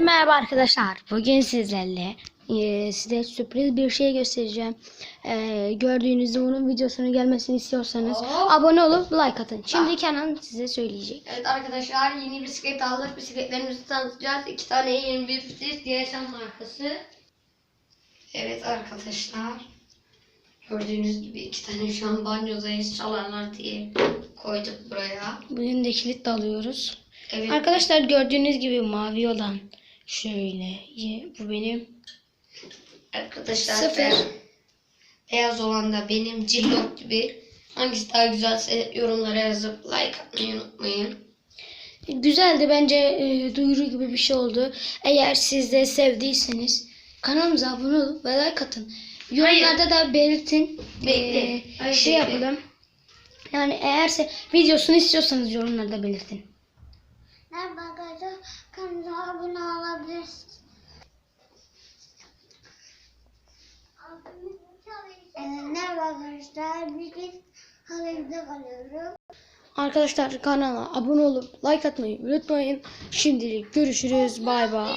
Merhaba arkadaşlar. Bugün sizlerle e, size sürpriz bir şey göstereceğim. E, gördüğünüz gibi bunun videosunun gelmesini istiyorsanız Oo. abone olup like atın. Şimdi Kenan size söyleyecek. Evet arkadaşlar yeni bisiklet aldık. Bisikletlerimizi tanıtacağız. İki tane yeni bir bisiklet DSM markası. Evet arkadaşlar. Gördüğünüz gibi iki tane şu an banyodayız çalarlar diye koyduk buraya. Bugün de kilit de alıyoruz. Evet. Arkadaşlar gördüğünüz gibi mavi olan şöyle bu benim Arkadaşlar Sıfır. beyaz olan da benim cillop gibi. Hangisi daha güzelse yorumlara yazıp like atmayı unutmayın. Güzeldi bence e, duyuru gibi bir şey oldu. Eğer siz de sevdiyseniz kanalımıza abone olup ve like atın. Yorumlarda da belirtin. Bekle. E, Hayır, şey bekle. yapalım. Yani eğerse videosunu istiyorsanız yorumlarda belirtin. Merhaba arkadaşlar. Kanala abone olabilirsiniz. Merhaba arkadaşlar. Bugün halimde kalıyorum. Arkadaşlar kanala abone olup like atmayı unutmayın. Şimdilik görüşürüz. Bay bay.